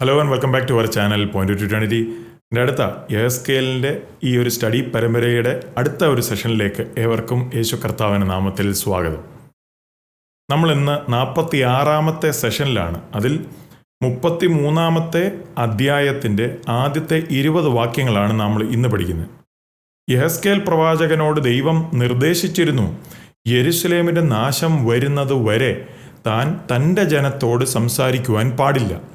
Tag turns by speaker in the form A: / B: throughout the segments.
A: Hello and welcome back to our channel point two twenty എന്റെ അടുത്ത എസ്കെലിന്റെ ഈ ഒരു സ്റ്റഡി പരമ്പരയുടെ അടുത്ത ഒരു സെഷനിലേക്ക് ഏവർക്കും യേശു കർത്താവിന്റെ നാമത്തിൽ സ്വാഗതം. നമ്മൾ ഇന്ന് നാൽപ്പത്തി ആറാമത്തെ സെഷനിലാണ് അതിൽ മുപ്പത്തി മൂന്നാമത്തെ അധ്യായത്തിന്റെ ആദ്യത്തെ ഇരുപത് വാക്യങ്ങളാണ് നമ്മൾ ഇന്ന് പഠിക്കുന്നത്. യഹസ്കേൽ പ്രവാചകനോട് ദൈവം നിർദ്ദേശിച്ചിരുന്നു യെരുസലേമിന്റെ നാശം വരുന്നത് വരെ താൻ തന്റെ ജനത്തോട് സംസാരിക്കുവാൻ പാടില്ല.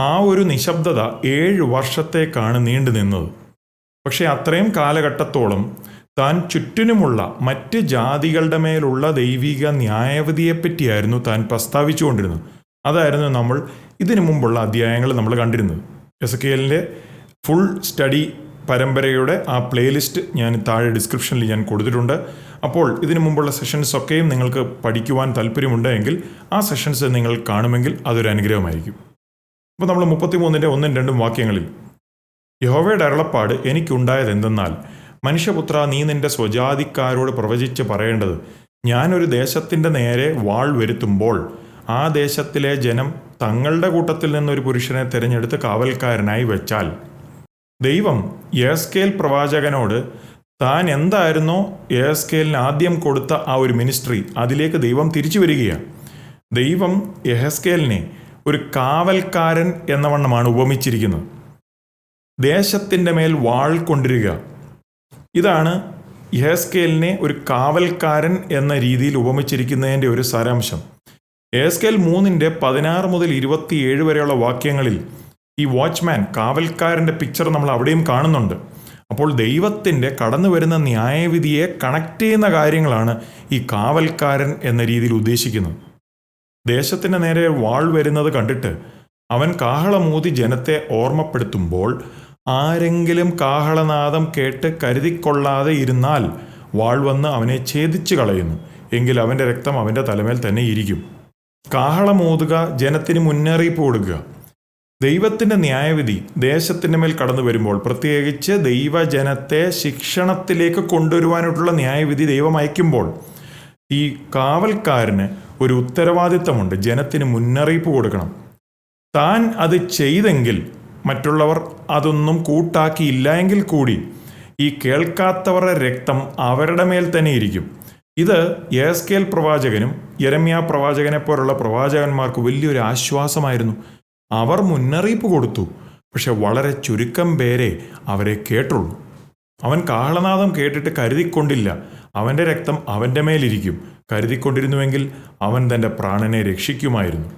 A: ആ ഒരു നിശബ്ദത ഏഴ് വർഷത്തേക്കാണ് നീണ്ടു നിന്നത്. പക്ഷേ അത്രയും കാലഘട്ടത്തോളം താൻ ചുറ്റിനുമുള്ള മറ്റ് ജാതികളുടെ മേലുള്ള ദൈവിക ന്യായവതിയെപ്പറ്റിയായിരുന്നു താൻ പ്രസ്താവിച്ചുകൊണ്ടിരുന്നത്. അതായിരുന്നു നമ്മൾ ഇതിനു മുമ്പുള്ള അധ്യായങ്ങൾ നമ്മൾ കണ്ടിരുന്നത്. എസ് കെ എല്ലിന്റെ ഫുൾ സ്റ്റഡി പരമ്പരയുടെ ആ പ്ലേലിസ്റ്റ് ഞാൻ താഴെ ഡിസ്ക്രിപ്ഷനിൽ ഞാൻ കൊടുത്തിട്ടുണ്ട്. അപ്പോൾ ഇതിനു മുമ്പുള്ള സെഷൻസ് ഒക്കെയും നിങ്ങൾക്ക് പഠിക്കുവാൻ താല്പര്യമുണ്ടെങ്കിൽ ആ സെഷൻസ് നിങ്ങൾ കാണുമെങ്കിൽ അതൊരു അനുഗ്രഹമായിരിക്കും. അപ്പോൾ നമ്മൾ മുപ്പത്തിമൂന്നിന്റെ ഒന്നും രണ്ടും വാക്യങ്ങളിൽ യഹോവയുടെ അരുളപ്പാട് എനിക്കുണ്ടായത് എന്തെന്നാൽ മനുഷ്യപുത്ര നീ നിന്റെ സ്വജാതിക്കാരോട് പ്രവചിച്ച് പറയേണ്ടത് ഞാനൊരു ദേശത്തിന്റെ നേരെ വാൾ വരുത്തുമ്പോൾ ആ ദേശത്തിലെ ജനം തങ്ങളുടെ കൂട്ടത്തിൽ നിന്നൊരു പുരുഷനെ തിരഞ്ഞെടുത്ത് കാവൽക്കാരനായി വെച്ചാൽ ദൈവം യേസ്കേൽ പ്രവാചകനോട് താൻ എന്തായിരുന്നോ യേസ്കേലിന് ആദ്യം കൊടുത്ത ആ ഒരു മിനിസ്ട്രി അതിലേക്ക് ദൈവം തിരിച്ചു വരികയാണ്. ദൈവം യഹസ്കേലിനെ ഒരു കാവൽക്കാരൻ എന്ന വണ്ണമാണ് ഉപമിച്ചിരിക്കുന്നത്. ദേശത്തിന്റെ മേൽ വാൾ കൊണ്ടിരിക. ഇതാണ് യഹസ്കേലിനെ ഒരു കാവൽക്കാരൻ എന്ന രീതിയിൽ ഉപമിച്ചിരിക്കുന്നതിന്റെ ഒരു സാരാംശം. യഹസ്കേൽ മൂന്നിന്റെ പതിനാറ് മുതൽ ഇരുപത്തിയേഴ് വരെയുള്ള വാക്യങ്ങളിൽ ഈ വാച്ച്മാൻ കാവൽക്കാരന്റെ പിക്ചർ നമ്മൾ അവിടെയും കാണുന്നുണ്ട്. അപ്പോൾ ദൈവത്തിന്റെ കടന്നു വരുന്ന ന്യായവിധിയെ കണക്ട് ചെയ്യുന്ന കാര്യങ്ങളാണ് ഈ കാവൽക്കാരൻ എന്ന രീതിയിൽ ഉദ്ദേശിക്കുന്നത്. ദേശത്തിന് നേരെ വാൾ വരുന്നത് കണ്ടിട്ട് അവൻ കാഹളമൂതി ജനത്തെ ഓർമ്മപ്പെടുത്തുമ്പോൾ ആരെങ്കിലും കാഹളനാദം കേട്ട് കരുതിക്കൊള്ളാതെ ഇരുന്നാൽ വാൾ വന്ന് അവനെ ഛേദിച്ചു കളയുന്നു. എങ്കിൽ അവന്റെ രക്തം അവന്റെ തലമേൽ തന്നെ ഇരിക്കും. കാഹളമൂതുക ജനത്തിന് മുന്നറിയിപ്പ് കൊടുക്കുക. ദൈവത്തിന്റെ ന്യായവിധി ദേശത്തിന്റെ മേൽ കടന്നു വരുമ്പോൾ പ്രത്യേകിച്ച് ദൈവജനത്തെ ശിക്ഷണത്തിലേക്ക് കൊണ്ടുവരുവാനായിട്ടുള്ള ന്യായവിധി ദൈവം അയക്കുമ്പോൾ ഈ കാവൽക്കാരന് ഒരു ഉത്തരവാദിത്തമുണ്ട്. ജനത്തിന് മുന്നറിയിപ്പ് കൊടുക്കണം. താൻ അത് ചെയ്തെങ്കിൽ മറ്റുള്ളവർ അതൊന്നും കൂട്ടാക്കിയില്ല എങ്കിൽ കൂടി ഈ കേൾക്കാത്തവരുടെ രക്തം അവരുടെ മേൽ തന്നെ ഇരിക്കും. ഇത് യേസ്കേൽ പ്രവാചകനും യരമ്യ പ്രവാചകനെ പോലുള്ള പ്രവാചകന്മാർക്ക് വലിയൊരു ആശ്വാസമായിരുന്നു. അവർ മുന്നറിയിപ്പ് കൊടുത്തു. പക്ഷെ വളരെ ചുരുക്കം പേരെ അവരെ കേട്ടുള്ളൂ. അവൻ കാഹളനാദം കേട്ടിട്ട് കരുതിക്കൊണ്ടില്ല. അവന്റെ രക്തം അവന്റെ മേലിരിക്കും. കരുതിക്കൊണ്ടിരുന്നുവെങ്കിൽ അവൻ തന്റെ പ്രാണനെ രക്ഷിക്കുമായിരുന്നു.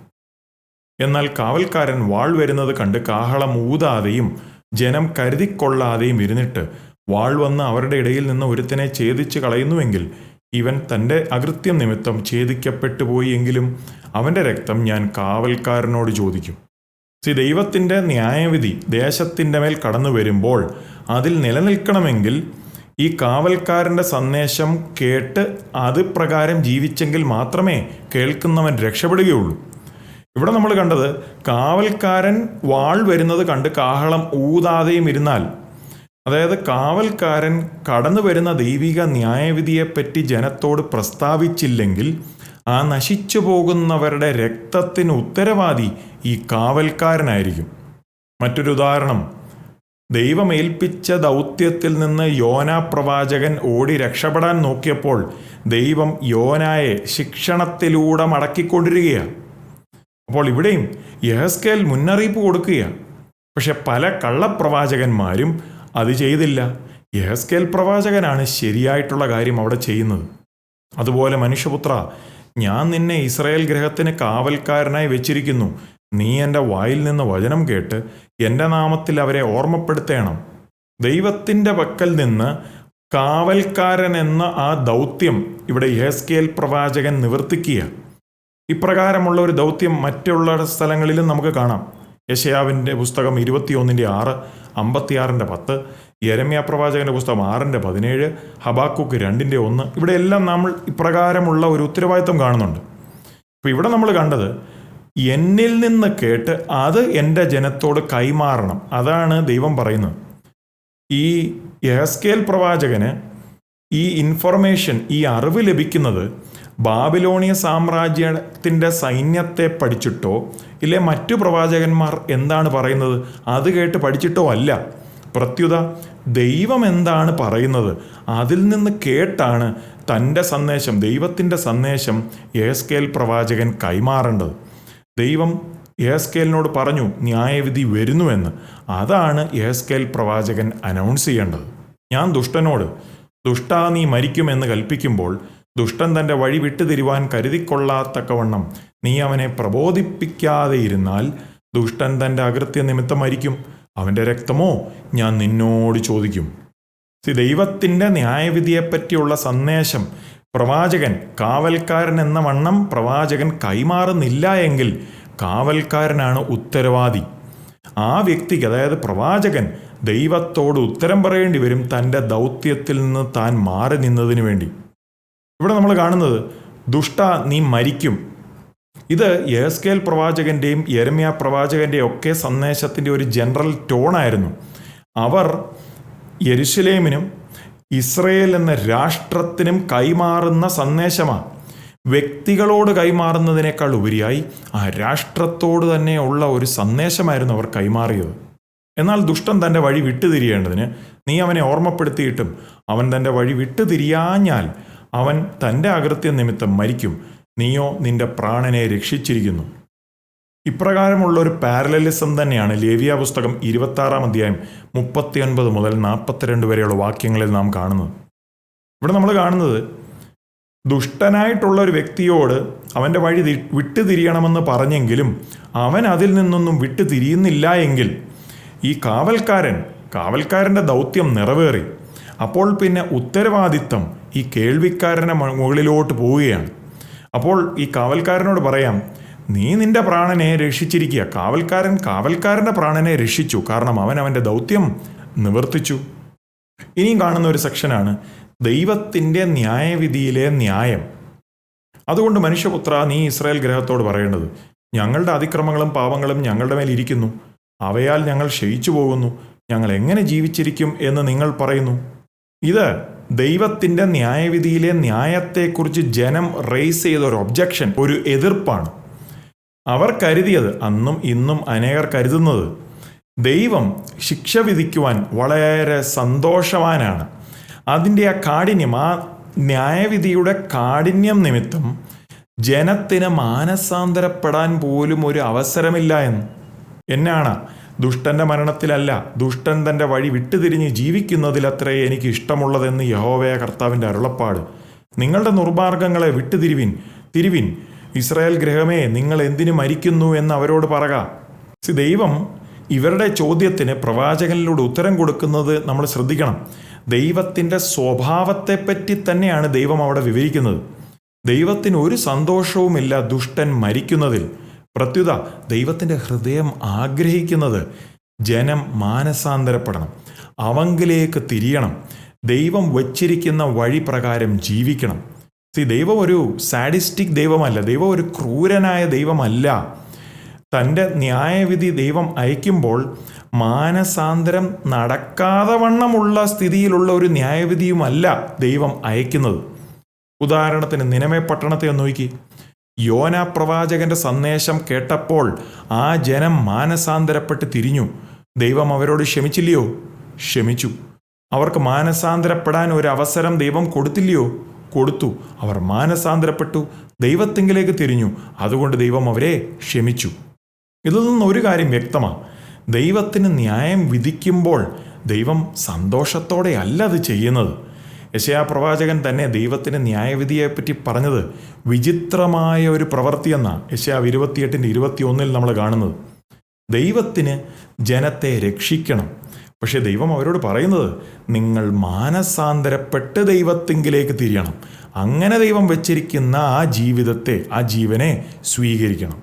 A: എന്നാൽ കാവൽക്കാരൻ വാൾ വരുന്നത് കണ്ട് കാഹളം ഊതാതെയും ജനം കരുതിക്കൊള്ളാതെയും ഇരുന്നിട്ട് വാൾ വന്ന് അവരുടെ ഇടയിൽ നിന്ന് ഒരുത്തനെ ഛേദിച്ച് കളയുന്നുവെങ്കിൽ ഇവൻ തന്റെ അകൃത്യം നിമിത്തം ഛേദിക്കപ്പെട്ടു പോയി എങ്കിലും അവന്റെ രക്തം ഞാൻ കാവൽക്കാരനോട് ചോദിക്കും. സി ദൈവത്തിന്റെ ന്യായവിധി ദേശത്തിന്റെ മേൽ കടന്നു വരുമ്പോൾ അതിൽ നിലനിൽക്കണമെങ്കിൽ ഈ കാവൽക്കാരന്റെ സന്ദേശം കേട്ട് അത് പ്രകാരം ജീവിച്ചെങ്കിൽ മാത്രമേ കേൾക്കുന്നവൻ രക്ഷപ്പെടുകയുള്ളൂ. ഇവിടെ നമ്മൾ കണ്ടത് കാവൽക്കാരൻ വാൾ വരുന്നത് കണ്ട് കാഹളം ഊതാതെയും ഇരുന്നാൽ അതായത് കാവൽക്കാരൻ കടന്നു വരുന്ന ദൈവിക ന്യായവിധിയെപ്പറ്റി ജനത്തോട് പ്രസ്താവിച്ചില്ലെങ്കിൽ ആ നശിച്ചു പോകുന്നവരുടെ രക്തത്തിന് ഉത്തരവാദി ഈ കാവൽക്കാരനായിരിക്കും. മറ്റൊരു ഉദാഹരണം. ദൈവമേൽപ്പിച്ച ദൗത്യത്തിൽ നിന്ന് യോന പ്രവാചകൻ ഓടി രക്ഷപ്പെടാൻ നോക്കിയപ്പോൾ ദൈവം യോനായെ ശിക്ഷണത്തിലൂടെ മടക്കിക്കൊണ്ടിരിക്കുകയാണ്. അപ്പോൾ ഇവിടെയും യഹസ്കേൽ മുന്നറിയിപ്പ് കൊടുക്കുകയാണ്. പക്ഷെ പല കള്ളപ്രവാചകന്മാരും അത് ചെയ്തില്ല. യഹസ്കേൽ പ്രവാചകനാണ് ശരിയായിട്ടുള്ള കാര്യം അവിടെ ചെയ്യുന്നത്. അതുപോലെ മനുഷ്യപുത്ര ഞാൻ നിന്നെ ഇസ്രായേൽ ഗ്രഹത്തിന് കാവൽക്കാരനായി വെച്ചിരിക്കുന്നു. നീ എന്റെ വായിൽ നിന്ന് വചനം കേട്ട് എന്റെ നാമത്തിൽ അവരെ ഓർമ്മപ്പെടുത്തേണം. ദൈവത്തിന്റെ പക്കൽ നിന്ന് കാവൽക്കാരൻ എന്ന ആ ദൗത്യം ഇവിടെ യേസ്കേൽ പ്രവാചകൻ നിവർത്തിക്കുക. ഇപ്രകാരമുള്ള ഒരു ദൗത്യം മറ്റുള്ള സ്ഥലങ്ങളിലും നമുക്ക് കാണാം. യശയാവിന്റെ പുസ്തകം ഇരുപത്തിയൊന്നിന്റെ ആറ് അമ്പത്തിയാറിന്റെ പത്ത്. യരമ്യ പ്രവാചകന്റെ പുസ്തകം ആറിന്റെ പതിനേഴ് ഹബാക്കുക്ക് രണ്ടിന്റെ ഒന്ന്. ഇവിടെ എല്ലാം നമ്മൾ ഇപ്രകാരമുള്ള ഒരു ഉത്തരവാദിത്വം കാണുന്നുണ്ട്. അപ്പോൾ ഇവിടെ നമ്മൾ കണ്ടത് എന്നിൽ നിന്ന് കേട്ട് അത് എന്റെ ജനത്തോട് കൈമാറണം. അതാണ് ദൈവം പറയുന്നത്. ഈ യഹസ്കേൽ പ്രവാചകന് ഈ ഇൻഫർമേഷൻ ഈ അറിവ് ലഭിക്കുന്നത് ബാബിലോണിയ സാമ്രാജ്യത്തിന്റെ സൈന്യത്തെ പഠിച്ചിട്ടോ ഇല്ലെ മറ്റു പ്രവാചകന്മാർ എന്താണ് പറയുന്നത്? അത് കേട്ട് പഠിച്ചിട്ടോ അല്ല. പ്രത്യുത ദൈവം എന്താണ് പറയുന്നത്? അതിൽ നിന്ന് കേട്ടാണ് തന്റെ സന്ദേശം ദൈവത്തിന്റെ സന്ദേശം ഏസ്കേൽ പ്രവാചകൻ കൈമാറേണ്ടത്. ദൈവം ഏസ്കേലിനോട് പറഞ്ഞു ന്യായവിധി വരുന്നുവെന്ന്. അതാണ് ഏസ്കേൽ പ്രവാചകൻ അനൗൺസ് ചെയ്യേണ്ടത്. ഞാൻ ദുഷ്ടനോട് ദുഷ്ടാ നീ മരിക്കുമെന്ന് കൽപ്പിക്കുമ്പോൾ ദുഷ്ടൻ തന്റെ വഴി വിട്ടുതിരുവാൻ കരുതിക്കൊള്ളാത്തക്കവണ്ണം നീ അവനെ പ്രബോധിപ്പിക്കാതെ ഇരുന്നാൽ ദുഷ്ടൻ തന്റെ അകൃത്യ നിമിത്തം മരിക്കും. അവന്റെ രക്തമോ ഞാൻ നിന്നോട് ചോദിക്കും. ദൈവത്തിന്റെ ന്യായവിധിയെപ്പറ്റിയുള്ള സന്ദേശം പ്രവാചകൻ കാവൽക്കാരൻ എന്ന വണ്ണം പ്രവാചകൻ കൈമാറുന്നില്ല എങ്കിൽ കാവൽക്കാരനാണ് ഉത്തരവാദി. ആ വ്യക്തിക്ക് അതായത് പ്രവാചകൻ ദൈവത്തോട് ഉത്തരം പറയേണ്ടി വരും തന്റെ ദൗത്യത്തിൽ നിന്ന് താൻ മാറി നിന്നതിന് വേണ്ടി. ഇവിടെ നമ്മൾ കാണുന്നത് ദുഷ്ട നീ മരിക്കും. ഇത് യേസ്കേൽ പ്രവാചകന്റെയും യരമ്യ പ്രവാചകന്റെയും ഒക്കെ സന്ദേശത്തിന്റെ ഒരു ജനറൽ ടോണായിരുന്നു അവർ യരുഷലേമിനും ഇസ്രയേൽ എന്ന രാഷ്ട്രത്തിനും കൈമാറുന്ന സന്ദേശമാണ് വ്യക്തികളോട് കൈമാറുന്നതിനേക്കാൾ ഉപരിയായി ആ രാഷ്ട്രത്തോട് തന്നെയുള്ള ഒരു സന്ദേശമായിരുന്നു അവർ കൈമാറിയത്. എന്നാൽ ദുഷ്ടൻ തന്റെ വഴി വിട്ടുതിരിയേണ്ടതിന് നീ അവനെ ഓർമ്മപ്പെടുത്തിയിട്ടും അവൻ തന്റെ വഴി വിട്ടുതിരിയാഞ്ഞാൽ അവൻ തന്റെ അകൃത്യ നിമിത്തം മരിക്കും. നീയോ നിന്റെ പ്രാണനെ രക്ഷിച്ചിരിക്കുന്നു. ഇപ്രകാരമുള്ള ഒരു പാരലലിസം തന്നെയാണ് ലേവിയ പുസ്തകം ഇരുപത്താറാം അധ്യായം മുപ്പത്തിയൊൻപത് മുതൽ നാൽപ്പത്തിരണ്ട് വരെയുള്ള വാക്യങ്ങളിൽ നാം കാണുന്നത്. ഇവിടെ നമ്മൾ കാണുന്നത് ദുഷ്ടനായിട്ടുള്ള ഒരു വ്യക്തിയോട് അവന്റെ വഴി വിട്ടുതിരിയണമെന്ന് പറഞ്ഞെങ്കിലും അവൻ അതിൽ നിന്നൊന്നും വിട്ടുതിരിയുന്നില്ല എങ്കിൽ ഈ കാവൽക്കാരൻ കാവൽക്കാരന്റെ ദൗത്യം നിറവേറി. അപ്പോൾ പിന്നെ ഉത്തരവാദിത്തം ഈ കേൾവിക്കാരന്റെ മുകളിലോട്ട് പോവുകയാണ്. അപ്പോൾ ഈ കാവൽക്കാരനോട് പറയാം നീ നിന്റെ പ്രാണനെ രക്ഷിച്ചിരിക്കുക. കാവൽക്കാരൻ കാവൽക്കാരന്റെ പ്രാണനെ രക്ഷിച്ചു കാരണം അവൻ അവന്റെ ദൗത്യം നിവർത്തിച്ചു. ഇനിയും കാണുന്ന ഒരു സെക്ഷനാണ് ദൈവത്തിന്റെ ന്യായവിധിയിലെ ന്യായം. അതുകൊണ്ട് മനുഷ്യപുത്ര നീ ഇസ്രായേൽ ഗ്രഹത്തോട് പറയേണ്ടത് ഞങ്ങളുടെ അതിക്രമങ്ങളും പാപങ്ങളും ഞങ്ങളുടെ മേൽ ഇരിക്കുന്നു. അവയാൽ ഞങ്ങൾ ക്ഷയിച്ചു പോകുന്നു ഞങ്ങൾ എങ്ങനെ ജീവിച്ചിരിക്കും എന്ന് നിങ്ങൾ പറയുന്നു? ഇത് ദൈവത്തിന്റെ ന്യായവിധിയിലെ ന്യായത്തെക്കുറിച്ച് ജനം റേസ് ചെയ്ത ഒരു ഒബ്ജക്ഷൻ ഒരു എതിർപ്പാണ്. അവർ കരുതിയത് അന്നും ഇന്നും അനേകർ കരുതുന്നത് ദൈവം ശിക്ഷ വിധിക്കുവാൻ വളരെ സന്തോഷവാനാണ്. അതിന്റെ ആ കാഠിന്യം ആ ന്യായവിധിയുടെ കാഠിന്യം നിമിത്തം ജനത്തിന് മാനസാന്തരപ്പെടാൻ പോലും ഒരു അവസരമില്ല എന്ന്. എന്നാണ് ദുഷ്ടന്റെ മരണത്തിലല്ല ദുഷ്ടൻ തന്റെ വഴി വിട്ടുതിരിഞ്ഞ് ജീവിക്കുന്നതിലത്രേ എനിക്ക് ഇഷ്ടമുള്ളതെന്ന് യഹോവയ കർത്താവിന്റെ അരുളപ്പാട്. നിങ്ങളുടെ നിർമാർഗങ്ങളെ വിട്ടുതിരിവിൻ തിരിവിൻ. ഇസ്രായേൽ ഗ്രഹമേ നിങ്ങൾ എന്തിനു മരിക്കുന്നു എന്ന് അവരോട് പറക. ദൈവം ഇവരുടെ ചോദ്യത്തിന് പ്രവാചകനിലൂടെ ഉത്തരം കൊടുക്കുന്നത് നമ്മൾ ശ്രദ്ധിക്കണം. ദൈവത്തിന്റെ സ്വഭാവത്തെപ്പറ്റി തന്നെയാണ് ദൈവം അവിടെ വിവരിക്കുന്നത്. ദൈവത്തിന് ഒരു സന്തോഷവുമില്ല ദുഷ്ടൻ മരിക്കുന്നതിൽ. പ്രത്യുത ദൈവത്തിന്റെ ഹൃദയം ആഗ്രഹിക്കുന്നത് ജനം മാനസാന്തരപ്പെടണം അവങ്കിലേക്ക് തിരിയണം ദൈവം വച്ചിരിക്കുന്ന വഴി പ്രകാരം ജീവിക്കണം. സി ദൈവം ഒരു സാഡിസ്റ്റിക് ദൈവമല്ല ദൈവം ഒരു ക്രൂരനായ ദൈവമല്ല. തന്റെ ന്യായവിധി ദൈവം അയക്കുമ്പോൾ മാനസാന്തരം നടക്കാതെ വണ്ണമുള്ള സ്ഥിതിയിലുള്ള ഒരു ന്യായവിധിയുമല്ല ദൈവം അയക്കുന്നത്. ഉദാഹരണത്തിന് നിനമേ പട്ടണത്തെ ഒന്ന് നോക്കി. യോന പ്രവാചകന്റെ സന്ദേശം കേട്ടപ്പോൾ ആ ജനം മാനസാന്തരപ്പെട്ട് തിരിഞ്ഞു. ദൈവം അവരോട് ക്ഷമിച്ചില്ലയോ? ക്ഷമിച്ചു. അവർക്ക് മാനസാന്തരപ്പെടാൻ ഒരു അവസരം ദൈവം കൊടുത്തില്ലയോ? കൊടുത്തു. അവർ മാനസാന്തരപ്പെട്ടു. ദൈവത്തെങ്കിലേക്ക് തിരിഞ്ഞു. അതുകൊണ്ട് ദൈവം അവരെ ക്ഷമിച്ചു. ഇതിൽ നിന്ന് ഒരു കാര്യം വ്യക്തമാണ് ദൈവത്തിന് ന്യായം വിധിക്കുമ്പോൾ ദൈവം സന്തോഷത്തോടെ അല്ല അത് ചെയ്യുന്നത്. യശയാ പ്രവാചകൻ തന്നെ ദൈവത്തിന് ന്യായവിധിയെപ്പറ്റി പറഞ്ഞത് വിചിത്രമായ ഒരു പ്രവൃത്തിയെന്നാണ്. യശയാവ് ഇരുപത്തിയെട്ടിന്റെ ഇരുപത്തിയൊന്നിൽ നമ്മൾ കാണുന്നത്. ദൈവത്തിന് ജനത്തെ രക്ഷിക്കണം. പക്ഷേ ദൈവം അവരോട് പറയുന്നത് നിങ്ങൾ മാനസാന്തരപ്പെട്ട് ദൈവത്തെങ്കിലേക്ക് തിരിയണം. അങ്ങനെ ദൈവം വെച്ചിരിക്കുന്ന ആ ജീവിതത്തെ ആ ജീവനെ സ്വീകരിക്കണം.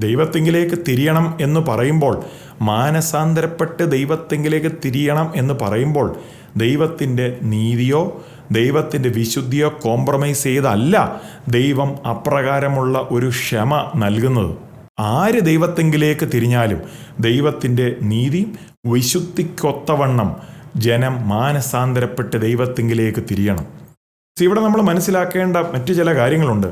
A: ദൈവത്തെങ്കിലേക്ക് തിരിയണം എന്ന് പറയുമ്പോൾ മാനസാന്തരപ്പെട്ട് ദൈവത്തെങ്കിലേക്ക് തിരിയണം എന്ന് പറയുമ്പോൾ ദൈവത്തിന്റെ നീതിയോ ദൈവത്തിന്റെ വിശുദ്ധിയോ കോംപ്രമൈസ് ചെയ്തല്ല ദൈവം അപ്രകാരമുള്ള ഒരു ക്ഷമ നൽകുന്നത്. ആര് ദൈവത്തെങ്കിലേക്ക് തിരിഞ്ഞാലും ദൈവത്തിന്റെ നീതി വിശുദ്ധിക്കൊത്തവണ്ണം ജനം മാനസാന്തരപ്പെട്ട് ദൈവത്തെങ്കിലേക്ക് തിരിയണം. ഇവിടെ നമ്മൾ മനസ്സിലാക്കേണ്ട മറ്റു ചില കാര്യങ്ങളുണ്ട്.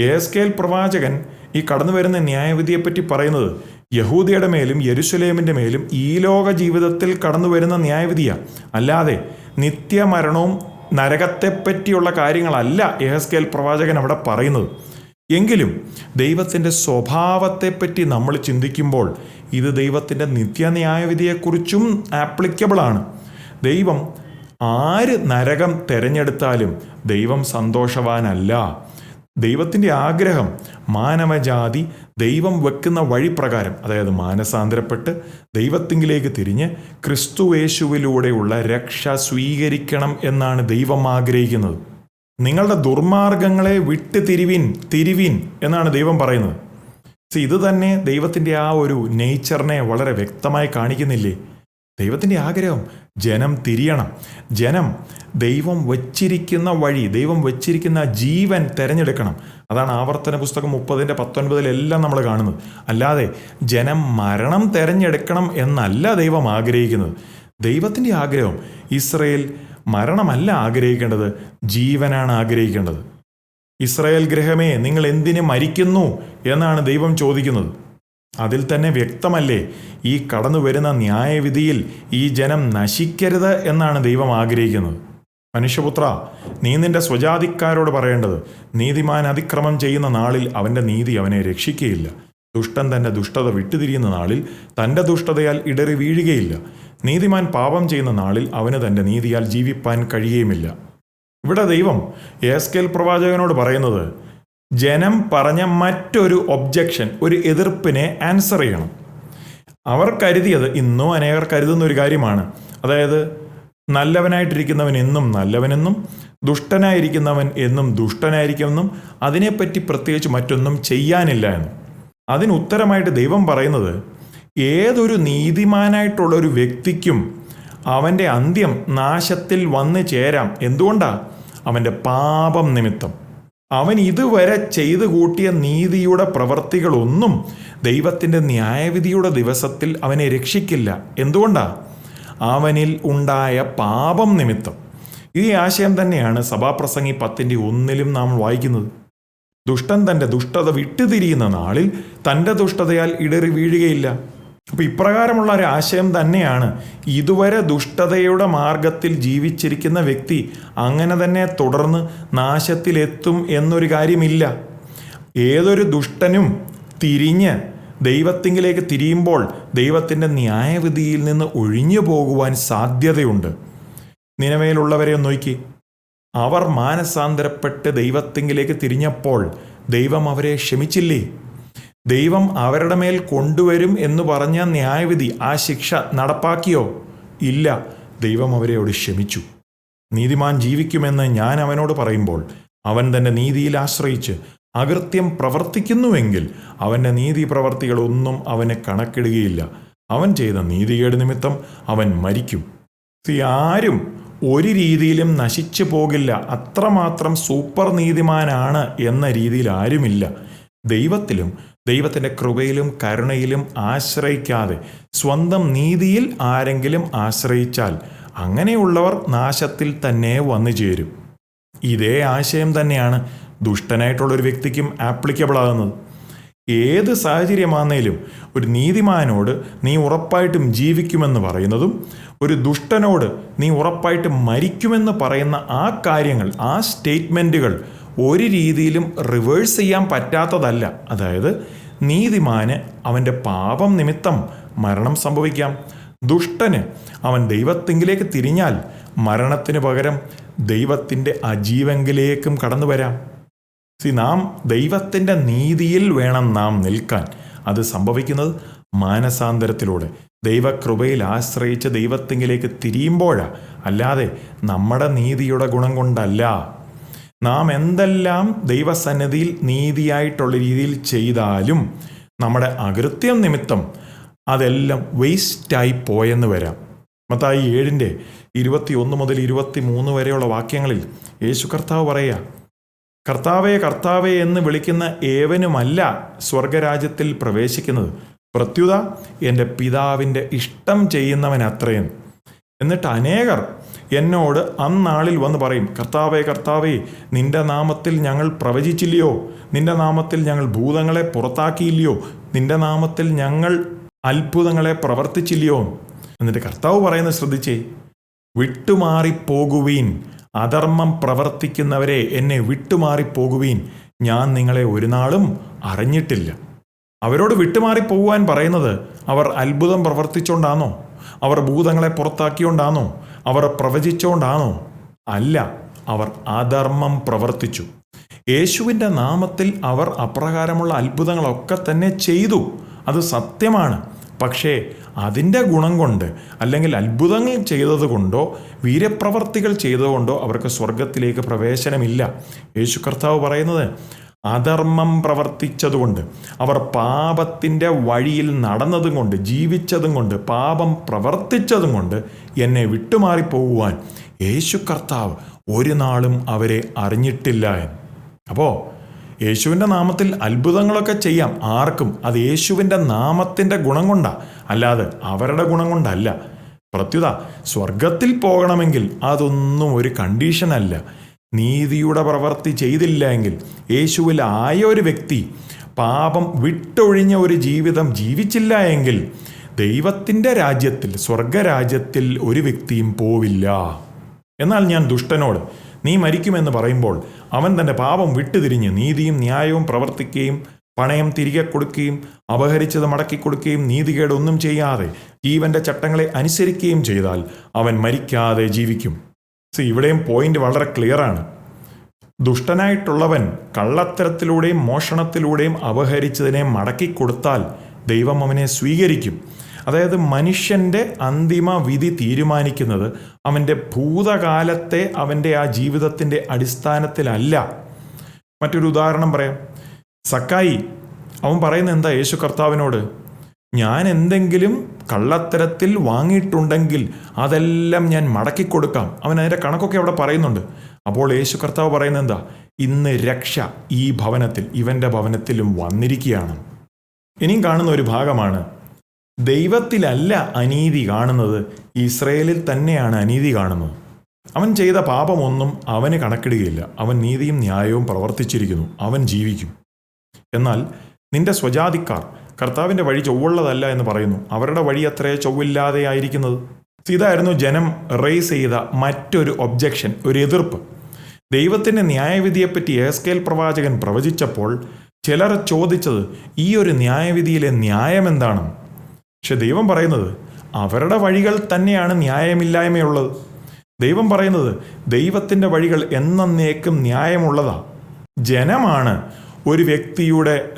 A: എസ് കെ പ്രവാചകൻ ഈ കടന്നു വരുന്ന ന്യായവിധിയെപ്പറ്റി പറയുന്നത് യഹൂദിയുടെ മേലും യരുസലേമിന്റെ മേലും ഈ ലോക ജീവിതത്തിൽ കടന്നു വരുന്ന ന്യായവിധിയാണ് അല്ലാതെ നിത്യമരണവും നരകത്തെപ്പറ്റിയുള്ള കാര്യങ്ങളല്ല എഹസ്കേൽ പ്രവാചകൻ അവിടെ പറയുന്നത്. എങ്കിലും ദൈവത്തിന്റെ സ്വഭാവത്തെപ്പറ്റി നമ്മൾ ചിന്തിക്കുമ്പോൾ ഇത് ദൈവത്തിന്റെ നിത്യന്യായവിധിയെക്കുറിച്ചും ആപ്ലിക്കബിളാണ്. ദൈവം ആര് നരകം തിരഞ്ഞെടുത്താലും ദൈവം സന്തോഷവാനല്ല. ദൈവത്തിന്റെ ആഗ്രഹം മാനവജാതി ദൈവം വെക്കുന്ന വഴിപ്രകാരം അതായത് മാനസാന്തരപ്പെട്ട് ദൈവത്തിങ്കിലേക്ക് തിരിഞ്ഞ് ക്രിസ്തുവേശുവിലൂടെയുള്ള രക്ഷ സ്വീകരിക്കണം എന്നാണ് ദൈവം ആഗ്രഹിക്കുന്നത്. നിങ്ങളുടെ ദുർമാർഗങ്ങളെ വിട്ട് തിരിവിൻ തിരിവിൻ എന്നാണ് ദൈവം പറയുന്നത്. ഇത് തന്നെ ദൈവത്തിന്റെ ആ ഒരു നേച്ചറിനെ വളരെ വ്യക്തമായി കാണിക്കുന്നില്ലേ? ദൈവത്തിന്റെ ആഗ്രഹം ജനം തിരിയണം. ജനം ദൈവം വച്ചിരിക്കുന്ന വഴി ദൈവം വച്ചിരിക്കുന്ന ജീവൻ തിരഞ്ഞെടുക്കണം. അതാണ് ആവർത്തന പുസ്തകം മുപ്പതിന്റെ പത്തൊൻപതിലെല്ലാം നമ്മൾ കാണുന്നത്. അല്ലാതെ ജനം മരണം തിരഞ്ഞെടുക്കണം എന്നല്ല ദൈവം ആഗ്രഹിക്കുന്നത്. ദൈവത്തിന്റെ ആഗ്രഹം ഇസ്രയേൽ മരണമല്ല ആഗ്രഹിക്കേണ്ടത് ജീവനാണ് ആഗ്രഹിക്കേണ്ടത്. ഇസ്രായേൽ ഗ്രഹമേ നിങ്ങൾ എന്തിന് മരിക്കുന്നു എന്നാണ് ദൈവം ചോദിക്കുന്നത്. അതിൽ തന്നെ വ്യക്തമല്ലേ? ഈ കടന്നു വരുന്ന ന്യായവിധിയിൽ ഈ ജനം നശിക്കരുത് എന്നാണ് ദൈവം ആഗ്രഹിക്കുന്നത്. മനുഷ്യപുത്ര നീ നിന്റെ സ്വജാതിക്കാരോട് പറയേണ്ടത് നീതിമാൻ അതിക്രമം ചെയ്യുന്ന നാളിൽ അവന്റെ നീതി അവനെ രക്ഷിക്കുകയില്ല ദുഷ്ടൻ തന്റെ ദുഷ്ടത വിട്ടുതിരിയുന്ന നാളിൽ തന്റെ ദുഷ്ടതയാൽ ഇടറി വീഴുകയില്ല. നീതിമാൻ പാപം ചെയ്യുന്ന നാളിൽ അവന് തന്റെ നീതിയാൽ ജീവിപ്പാൻ കഴിയുകയുമില്ല. ഇവിടെ ദൈവം എസ്കേൽ പ്രവാചകനോട് പറയുന്നത് ജനം പറഞ്ഞ മറ്റൊരു ഒബ്ജക്ഷൻ ഒരു എതിർപ്പിനെ ആൻസർ ചെയ്യണം. അവർ കരുതിയത് ഇന്നും അനേകർ കരുതുന്ന ഒരു കാര്യമാണ്. അതായത് നല്ലവനായിട്ടിരിക്കുന്നവൻ എന്നും നല്ലവനെന്നും ദുഷ്ടനായിരിക്കുന്നവൻ എന്നും ദുഷ്ടനായിരിക്കുമെന്നും അതിനെപ്പറ്റി പ്രത്യേകിച്ച് മറ്റൊന്നും ചെയ്യാനില്ല എന്നും. അതിന് ഉത്തരമായിട്ട് ദൈവം പറയുന്നത് ഏതൊരു നീതിമാനായിട്ടുള്ള ഒരു വ്യക്തിക്കും അവന്റെ അന്ത്യം നാശത്തിൽ വന്നു ചേരാം. എന്തുകൊണ്ടാണ് അവന്റെ പാപം നിമിത്തം. അവൻ ഇതുവരെ ചെയ്തു കൂട്ടിയ നീതിയുടെ പ്രവർത്തികളൊന്നും ദൈവത്തിന്റെ ന്യായവിധിയുടെ ദിവസത്തിൽ അവനെ രക്ഷിക്കില്ല. എന്തുകൊണ്ടാ? അവനിൽ ഉണ്ടായ പാപം നിമിത്തം. ഈ ആശയം തന്നെയാണ് സഭാപ്രസംഗി പത്തിന്റെ ഒന്നിലും നാം വായിക്കുന്നത്. ദുഷ്ടൻ തന്റെ ദുഷ്ടത വിട്ടുതിരിയുന്ന നാളിൽ തന്റെ ദുഷ്ടതയാൽ ഇടറി വീഴുകയില്ല. അപ്പോൾ ഇപ്രകാരമുള്ള ഒരു ആശയം തന്നെയാണ് ഇതുവരെ ദുഷ്ടതയുടെ മാർഗത്തിൽ ജീവിച്ചിരിക്കുന്ന വ്യക്തി അങ്ങനെ തന്നെ തുടർന്ന് നാശത്തിലെത്തും എന്നൊരു കാര്യമില്ല. ഏതൊരു ദുഷ്ടനും തിരിഞ്ഞ് ദൈവത്തിങ്കിലേക്ക് തിരിയുമ്പോൾ ദൈവത്തിന്റെ ന്യായവിധിയിൽ നിന്ന് ഒഴിഞ്ഞു പോകുവാൻ സാധ്യതയുണ്ട്. നിലവിലുള്ളവരെ നോക്കി. അവർ മാനസാന്തരപ്പെട്ട് ദൈവത്തിങ്കിലേക്ക് തിരിഞ്ഞപ്പോൾ ദൈവം അവരെ ക്ഷമിച്ചില്ലേ? ദൈവം അവരുടെ മേൽ കൊണ്ടുവരും എന്ന് പറഞ്ഞ ന്യായവിധി ആ ശിക്ഷ നടപ്പാക്കിയോ? ഇല്ല. ദൈവം അവരെയോട് ക്ഷമിച്ചു. നീതിമാൻ ജീവിക്കുമെന്ന് ഞാൻ അവനോട് പറയുമ്പോൾ അവൻ തന്റെ നീതിയിൽ ആശ്രയിച്ച് അകൃത്യം പ്രവർത്തിക്കുന്നുവെങ്കിൽ അവന്റെ നീതി പ്രവർത്തികളൊന്നും അവനെ കണക്കിടുകയില്ല. അവൻ ചെയ്ത നീതികേട് നിമിത്തം അവൻ മരിക്കും. ആരും ഒരു രീതിയിലും നശിച്ചു പോകില്ല. അത്രമാത്രം സൂപ്പർ നീതിമാനാണ് എന്ന രീതിയിൽ ആരുമില്ല. ദൈവത്തിലും ദൈവത്തിന്റെ കൃപയിലും കരുണയിലും ആശ്രയിക്കാതെ സ്വന്തം നീതിയിൽ ആരെങ്കിലും ആശ്രയിച്ചാൽ അങ്ങനെയുള്ളവർ നാശത്തിൽ തന്നെ വന്നു ചേരും. ഇതേ ആശയം തന്നെയാണ് ദുഷ്ടനായിട്ടുള്ള ഒരു വ്യക്തിക്കും ആപ്ലിക്കബിൾ ആകുന്നത്. ഏത് സാഹചര്യമാണെങ്കിലും ഒരു നീതിമാനോട് നീ ഉറപ്പായിട്ടും ജീവിക്കുമെന്ന് പറയുന്നതും ഒരു ദുഷ്ടനോട് നീ ഉറപ്പായിട്ടും മരിക്കുമെന്ന് പറയുന്ന ആ കാര്യങ്ങൾ ആ സ്റ്റേറ്റ്മെന്റുകൾ ഒരു രീതിയിലും റിവേഴ്സ് ചെയ്യാൻ പറ്റാത്തതല്ല. അതായത് നീതിമാന് അവന്റെ പാപം നിമിത്തം മരണം സംഭവിക്കാം. ദുഷ്ടന് അവൻ ദൈവത്തെങ്കിലേക്ക് തിരിഞ്ഞാൽ മരണത്തിന് പകരം ദൈവത്തിന്റെ അജീവെങ്കിലേക്കും കടന്നു വരാം. സി നാം ദൈവത്തിന്റെ നീതിയിൽ വേണം നാം നിൽക്കാൻ. അത് സംഭവിക്കുന്നത് മാനസാന്തരത്തിലൂടെ. ദൈവകൃപയിൽ ആശ്രയിച്ച് ദൈവത്തെങ്കിലേക്ക് തിരിയുമ്പോഴാണ് അല്ലാതെ നമ്മുടെ നീതിയുടെ ഗുണം കൊണ്ടല്ല. നാം എന്തെല്ലാം ദൈവസന്നിധിയിൽ നീതിയായിട്ടുള്ള രീതിയിൽ ചെയ്താലും നമ്മുടെ അകൃത്യം നിമിത്തം അതെല്ലാം വേസ്റ്റായി പോയെന്ന് വരാം. മത്തായി ഏഴിന്റെ ഇരുപത്തി ഒന്ന് മുതൽ ഇരുപത്തി മൂന്ന് വരെയുള്ള വാക്യങ്ങളിൽ യേശു കർത്താവ് പറയുക കർത്താവെ കർത്താവെ എന്ന് വിളിക്കുന്ന ഏവനുമല്ല സ്വർഗരാജ്യത്തിൽ പ്രവേശിക്കുന്നത്. പ്രത്യുത എന്റെ പിതാവിന്റെ ഇഷ്ടം ചെയ്യുന്നവൻ അത്രയും എന്നിട്ട് അനേകർ എന്നോട് അന്നാളിൽ വന്ന് പറയും കർത്താവേ കർത്താവേ നിന്റെ നാമത്തിൽ ഞങ്ങൾ പ്രവചിച്ചില്ലയോ? നിന്റെ നാമത്തിൽ ഞങ്ങൾ ഭൂതങ്ങളെ പുറത്താക്കിയില്ലയോ? നിന്റെ നാമത്തിൽ ഞങ്ങൾ അത്ഭുതങ്ങളെ പ്രവർത്തിച്ചില്ലയോ? എന്നിട്ട് കർത്താവ് പറയുന്നത് ശ്രദ്ധിച്ചേ വിട്ടുമാറിപ്പോകുവീൻ അധർമ്മം പ്രവർത്തിക്കുന്നവരെ എന്നെ വിട്ടുമാറിപ്പോകുവീൻ ഞാൻ നിങ്ങളെ ഒരു നാളും അറിഞ്ഞിട്ടില്ല. അവരോട് വിട്ടുമാറിപ്പോകുവാൻ പറയുന്നത് അവർ അത്ഭുതം പ്രവർത്തിച്ചുകൊണ്ടാണോ അവർ ഭൂതങ്ങളെ പുറത്താക്കിയോണ്ടാണോ അവർ പ്രവചിച്ചോണ്ടാണോ? അല്ല അവർ അധർമ്മം പ്രവർത്തിച്ചു. യേശുവിന്റെ നാമത്തിൽ അവർ അപ്രകാരമുള്ള അത്ഭുതങ്ങളൊക്കെ തന്നെ ചെയ്തു. അത് സത്യമാണ്. പക്ഷേ അതിന്റെ ഗുണം കൊണ്ട് അല്ലെങ്കിൽ അത്ഭുതങ്ങൾ ചെയ്തതുകൊണ്ടോ വീരപ്രവർത്തികൾ ചെയ്തതുകൊണ്ടോ അവർക്ക് സ്വർഗത്തിലേക്ക് പ്രവേശനമില്ല. യേശു കർത്താവ് പറയുന്നത് അധർമ്മം പ്രവർത്തിച്ചതുകൊണ്ട് അവർ പാപത്തിന്റെ വഴിയിൽ നടന്നതും കൊണ്ട് ജീവിച്ചതും കൊണ്ട് പാപം പ്രവർത്തിച്ചതും കൊണ്ട് എന്നെ വിട്ടുമാറിപ്പോകുവാൻ യേശു കർത്താവ് ഒരു നാളും അവരെ അറിഞ്ഞിട്ടില്ല എന്ന്. അപ്പോൾ യേശുവിന്റെ നാമത്തിൽ അത്ഭുതങ്ങളൊക്കെ ചെയ്യാം. ആർക്കും അത് യേശുവിന്റെ നാമത്തിന്റെ ഗുണം കൊണ്ടാണ് അല്ലാതെ അവരുടെ ഗുണം കൊണ്ടല്ല. പ്രത്യുത സ്വർഗത്തിൽ പോകണമെങ്കിൽ അതൊന്നും ഒരു കണ്ടീഷനല്ല. നീതിയുടെ പ്രവൃത്തി ചെയ്തില്ല എങ്കിൽ യേശുവിൽ ആയ ഒരു വ്യക്തി പാപം വിട്ടൊഴിഞ്ഞ ഒരു ജീവിതം ജീവിച്ചില്ല എങ്കിൽ ദൈവത്തിന്റെ രാജ്യത്തിൽ സ്വർഗരാജ്യത്തിൽ ഒരു വ്യക്തിയും പോവില്ല. എന്നാൽ ഞാൻ ദുഷ്ടനോട് നീ മരിക്കുമെന്ന് പറയുമ്പോൾ അവൻ തന്റെ പാപം വിട്ടുതിരിഞ്ഞ് നീതിയും ന്യായവും പ്രവർത്തിക്കുകയും പണയം തിരികെ കൊടുക്കുകയും അപഹരിച്ചത് മടക്കി കൊടുക്കുകയും നീതികേടൊന്നും ചെയ്യാതെ ജീവന്റെ ചട്ടങ്ങളെ അനുസരിക്കുകയും ചെയ്താൽ അവൻ മരിക്കാതെ ജീവിക്കും. സി ഇവിടെയും പോയിന്റ് വളരെ ക്ലിയർ ആണ്. ദുഷ്ടനായിട്ടുള്ളവൻ കള്ളത്തരത്തിലൂടെയും മോഷണത്തിലൂടെയും അപഹരിച്ചതിനെ മടക്കി കൊടുത്താൽ ദൈവം അവനെ സ്വീകരിക്കും. അതായത് മനുഷ്യന്റെ അന്തിമ വിധി തീരുമാനിക്കുന്നത് അവന്റെ ഭൂതകാലത്തെ അവന്റെ ആ ജീവിതത്തിന്റെ അടിസ്ഥാനത്തിലല്ല. മറ്റൊരു ഉദാഹരണം പറയാം. സക്കായി അവൻ പറയുന്ന എന്താ യേശു കർത്താവിനോട്? ഞാൻ എന്തെങ്കിലും കള്ളത്തരത്തിൽ വാങ്ങിയിട്ടുണ്ടെങ്കിൽ അതെല്ലാം ഞാൻ മടക്കി കൊടുക്കാം അവൻ അതിന്റെ കണക്കൊക്കെ അവിടെ പറയുന്നുണ്ട്. അപ്പോൾ യേശു കർത്താവ് പറയുന്നത് എന്താ? ഇന്ന് രക്ഷ ഈ ഭവനത്തിൽ ഇവന്റെ ഭവനത്തിലും വന്നിരിക്കുകയാണ്. ഇനിയും കാണുന്ന ഒരു ഭാഗമാണ്. ദൈവത്തിലല്ല അനീതി കാണുന്നത് ഇസ്രയേലിൽ തന്നെയാണ് അനീതി കാണുന്നത്. അവൻ ചെയ്ത പാപമൊന്നും അവന് കണക്കിടുകയില്ല. അവൻ നീതിയും ന്യായവും പ്രവർത്തിച്ചിരിക്കുന്നു. അവൻ ജീവിക്കും. എന്നാൽ നിന്റെ സ്വജാതിക്കാർ കർത്താവിന്റെ വഴി ചൊവ്വുള്ളതല്ല എന്ന് പറയുന്നു. അവരുടെ വഴി അത്രേ ചൊവ്വില്ലാതെ ആയിരിക്കുന്നത്. ഇതായിരുന്നു ജനം റേസ് ചെയ്ത മറ്റൊരു ഒബ്ജക്ഷൻ ഒരു എതിർപ്പ്. ദൈവത്തിന്റെ ന്യായവിധിയെപ്പറ്റി ഏസ്കേൽ പ്രവാചകൻ പ്രവചിച്ചപ്പോൾ ചിലർ ചോദിച്ചത് ഈ ഒരു ന്യായവിധിയിലെ ന്യായം എന്താണ്? പക്ഷെ ദൈവം പറയുന്നത് അവരുടെ വഴികൾ തന്നെയാണ് ന്യായമില്ലായ്മയുള്ളത്. ദൈവം പറയുന്നത് ദൈവത്തിന്റെ വഴികൾ എന്നേക്കും ന്യായമുള്ളതാ. ജനമാണ് ഒരു വ്യക്തിയുടെ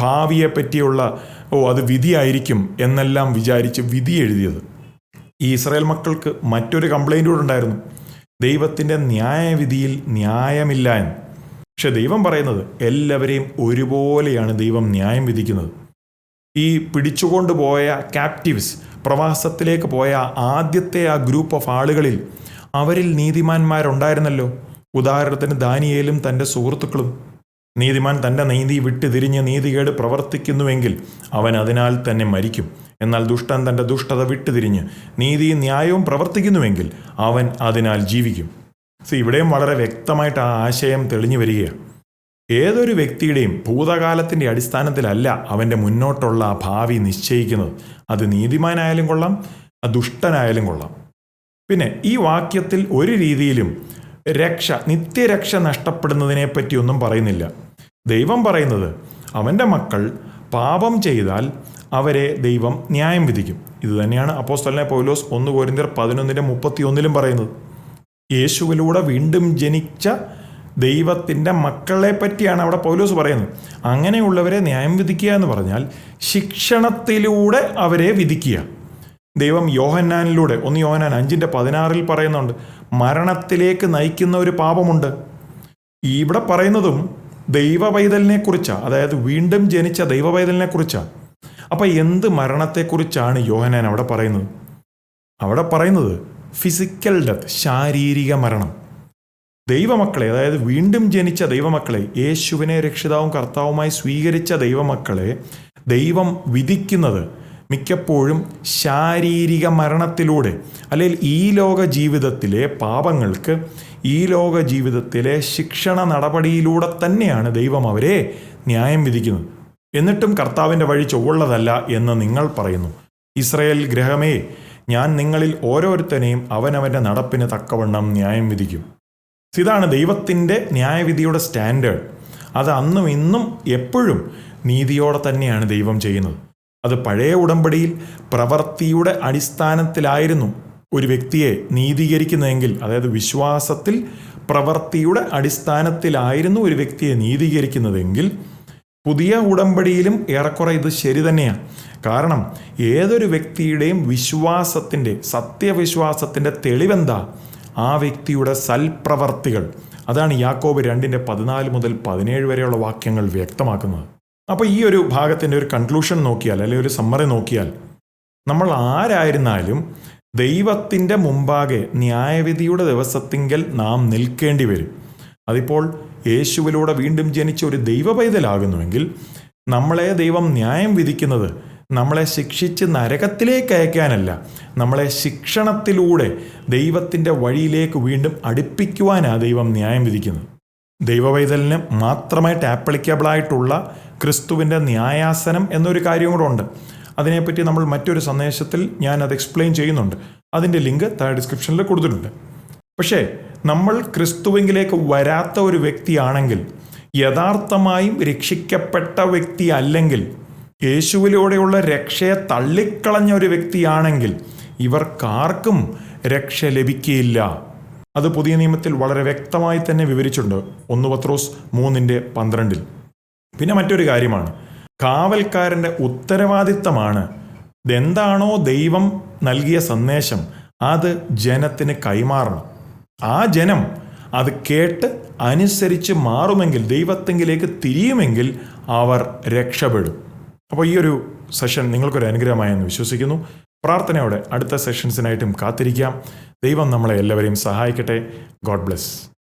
A: ഭാവിയെ പറ്റിയുള്ള ഓ അത് വിധിയായിരിക്കും എന്നെല്ലാം വിചാരിച്ച് വിധി എഴുതിയത്. ഈ ഇസ്രായേൽ മക്കൾക്ക് മറ്റൊരു കംപ്ലൈന്റ് കൂടെ ഉണ്ടായിരുന്നു. ദൈവത്തിന്റെ ന്യായവിധിയിൽ ന്യായമില്ല എന്ന്. പക്ഷെ ദൈവം പറയുന്നത് എല്ലാവരെയും ഒരുപോലെയാണ് ദൈവം ന്യായം വിധിക്കുന്നത്. ഈ പിടിച്ചുകൊണ്ട് പോയ ക്യാപ്റ്റീവ്സ് പ്രവാസത്തിലേക്ക് പോയ ആദ്യത്തെ ആ ഗ്രൂപ്പ് ഓഫ് ആളുകളിൽ അവരിൽ നീതിമാന്മാരുണ്ടായിരുന്നല്ലോ. ഉദാഹരണത്തിന് ദാനിയേലും തന്റെ സുഹൃത്തുക്കളും. നീതിമാൻ തന്റെ നീതി വിട്ട് തിരിഞ്ഞ് നീതികേട് പ്രവർത്തിക്കുന്നുവെങ്കിൽ അവൻ അതിനാൽ തന്നെ മരിക്കും. എന്നാൽ ദുഷ്ടൻ തന്റെ ദുഷ്ടത വിട്ടുതിരിഞ്ഞ് നീതിയും ന്യായവും പ്രവർത്തിക്കുന്നുവെങ്കിൽ അവൻ അതിനാൽ ജീവിക്കും. സി ഇവിടെയും വളരെ വ്യക്തമായിട്ട് ആ ആശയം തെളിഞ്ഞു വരികയാണ്. ഏതൊരു വ്യക്തിയുടെയും ഭൂതകാലത്തിന്റെ അടിസ്ഥാനത്തിലല്ല അവന്റെ മുന്നോട്ടുള്ള ആ ഭാവി നിശ്ചയിക്കുന്നത്. അത് നീതിമാനായാലും കൊള്ളാം ദുഷ്ടനായാലും കൊള്ളാം. പിന്നെ ഈ വാക്യത്തിൽ ഒരു രീതിയിലും രക്ഷ നിത്യരക്ഷ നഷ്ടപ്പെടുന്നതിനെ പറ്റിയൊന്നും പറയുന്നില്ല. ദൈവം പറയുന്നത്. അവന്റെ മക്കൾ പാപം ചെയ്താൽ അവരെ ദൈവം ന്യായം വിധിക്കും. ഇത് തന്നെയാണ് അപ്പോസ്തലനെ പൗലോസ് ഒന്ന് കോരിന്തിയർ പതിനൊന്നിന്റെ മുപ്പത്തി ഒന്നിലും പറയുന്നത്. യേശുവിലൂടെ വീണ്ടും ജനിച്ച ദൈവത്തിന്റെ മക്കളെ പറ്റിയാണ് അവിടെ പൗലോസ് പറയുന്നത്. അങ്ങനെയുള്ളവരെ ന്യായം വിധിക്കുക എന്ന് പറഞ്ഞാൽ ശിക്ഷണത്തിലൂടെ അവരെ വിധിക്കുക. ദൈവം യോഹന്നാനിലൂടെ ഒന്ന് യോഹന്നാൻ അഞ്ചിന്റെ പതിനാറിൽ പറയുന്നുണ്ട് മരണത്തിലേക്ക് നയിക്കുന്ന ഒരു പാപമുണ്ട്. ഇവിടെ പറയുന്നതും ദൈവ പൈതലിനെ അതായത് വീണ്ടും ജനിച്ച ദൈവ അപ്പോൾ എന്ത് മരണത്തെക്കുറിച്ചാണ് യോഹനാൻ അവിടെ പറയുന്നത്? അവിടെ പറയുന്നത് ഫിസിക്കൽ ഡെത്ത് ശാരീരിക മരണം. ദൈവമക്കളെ അതായത് വീണ്ടും ജനിച്ച ദൈവമക്കളെ യേശുവിനെ രക്ഷിതാവും കർത്താവുമായി സ്വീകരിച്ച ദൈവമക്കളെ ദൈവം വിധിക്കുന്നത് മിക്കപ്പോഴും ശാരീരിക മരണത്തിലൂടെ അല്ലെങ്കിൽ ഈ ലോക ജീവിതത്തിലെ പാപങ്ങൾക്ക് ഈ ലോക ജീവിതത്തിലെ ശിക്ഷണ നടപടിയിലൂടെ തന്നെയാണ് ദൈവം അവരെ ന്യായം വിധിക്കുന്നത്. എന്നിട്ടും കർത്താവിന്റെ വഴി ചൊവ്വുള്ളതല്ല എന്ന് നിങ്ങൾ പറയുന്നു. ഇസ്രയേൽ ഗ്രഹമേ ഞാൻ നിങ്ങളിൽ ഓരോരുത്തനെയും അവനവന്റെ നടപ്പിന് തക്കവണ്ണം ന്യായം വിധിക്കും. ഇതാണ് ദൈവത്തിന്റെ ന്യായവിധിയുടെ സ്റ്റാൻഡേർഡ്. അത് അന്നും ഇന്നും എപ്പോഴും നീതിയോടെ തന്നെയാണ് ദൈവം ചെയ്യുന്നത്. അത് പഴയ ഉടമ്പടിയിൽ പ്രവൃത്തിയുടെ അടിസ്ഥാനത്തിലായിരുന്നു ഒരു വ്യക്തിയെ നീതീകരിക്കുന്നതെങ്കിൽ അതായത് വിശ്വാസത്തിൽ പ്രവൃത്തിയുടെ അടിസ്ഥാനത്തിലായിരുന്നു ഒരു വ്യക്തിയെ നീതീകരിക്കുന്നതെങ്കിൽ പുതിയ ഉടമ്പടിയിലും ഏറെക്കുറെ ഇത് ശരി തന്നെയാണ് കാരണം ഏതൊരു വ്യക്തിയുടെയും വിശ്വാസത്തിന്റെ സത്യവിശ്വാസത്തിന്റെ തെളിവെന്താ? ആ വ്യക്തിയുടെ സൽപ്രവർത്തികൾ. അതാണ് യാക്കോബ് രണ്ടിന്റെ പതിനാല് മുതൽ പതിനേഴ് വരെയുള്ള വാക്യങ്ങൾ വ്യക്തമാക്കുന്നത്. അപ്പോൾ ഈ ഒരു ഭാഗത്തിന്റെ ഒരു കൺക്ലൂഷൻ നോക്കിയാൽ അല്ലെങ്കിൽ ഒരു സമ്മറി നോക്കിയാൽ നമ്മൾ ആരായിരുന്നാലും ദൈവത്തിന്റെ മുമ്പാകെ ന്യായവിധിയുടെ ദിവസത്തിങ്കൽ നാം നിൽക്കേണ്ടി വരും. അതിപ്പോൾ യേശുവിലൂടെ വീണ്ടും ജനിച്ച ഒരു ദൈവ പൈതലാകുന്നുവെങ്കിൽ നമ്മളെ ദൈവം ന്യായം വിധിക്കുന്നത് നമ്മളെ ശിക്ഷിച്ച് നരകത്തിലേക്ക് അയക്കാനല്ല നമ്മളെ ശിക്ഷണത്തിലൂടെ ദൈവത്തിന്റെ വഴിയിലേക്ക് വീണ്ടും അടുപ്പിക്കുവാനാണ് ദൈവം ന്യായം വിധിക്കുന്നത്. ദൈവവൈതലിന് മാത്രമായിട്ട് ആപ്ലിക്കബിളായിട്ടുള്ള ക്രിസ്തുവിന്റെ ന്യായാസനം എന്നൊരു കാര്യം കൂടെ ഉണ്ട്. അതിനെപ്പറ്റി നമ്മൾ മറ്റൊരു സന്ദേശത്തിൽ ഞാൻ അത് എക്സ്പ്ലെയിൻ ചെയ്യുന്നുണ്ട്. അതിന്റെ ലിങ്ക് താഴെ ഡിസ്ക്രിപ്ഷനിൽ കൊടുത്തിട്ടുണ്ട്. പക്ഷേ നമ്മൾ ക്രിസ്തുവിങ്കിലേക്ക് വരാത്ത ഒരു വ്യക്തിയാണെങ്കിൽ യഥാർത്ഥമായും രക്ഷിക്കപ്പെട്ട വ്യക്തി അല്ലെങ്കിൽ യേശുവിലൂടെയുള്ള രക്ഷയെ തള്ളിക്കളഞ്ഞ ഒരു വ്യക്തിയാണെങ്കിൽ ഇവർക്കാർക്കും രക്ഷ ലഭിക്കുകയില്ല. അത് പുതിയ നിയമത്തിൽ വളരെ വ്യക്തമായി തന്നെ വിവരിച്ചിട്ടുണ്ട്. ഒന്ന് പത്രോസ് മൂന്നിന്റെ പന്ത്രണ്ടിൽ. പിന്നെ മറ്റൊരു കാര്യമാണ്. കാവൽക്കാരന്റെ ഉത്തരവാദിത്തമാണ്. എന്താണോ ദൈവം നൽകിയ സന്ദേശം അത് ജനത്തിന് കൈമാറണം. ആ ജനം അത് കേട്ട് അനുസരിച്ച് മാറുമെങ്കിൽ ദൈവത്തെങ്കിലേക്ക് തിരിയുമെങ്കിൽ അവർ രക്ഷപ്പെടും. അപ്പോൾ ഈ ഒരു സെഷൻ നിങ്ങൾക്കൊരു അനുഗ്രഹമായെന്ന് വിശ്വസിക്കുന്നു. പ്രാർത്ഥനയോടെ അടുത്ത സെഷൻസിനായിട്ടും കാത്തിരിക്കാം. ദൈവം നമ്മളെ എല്ലാവരെയും സഹായിക്കട്ടെ. God bless.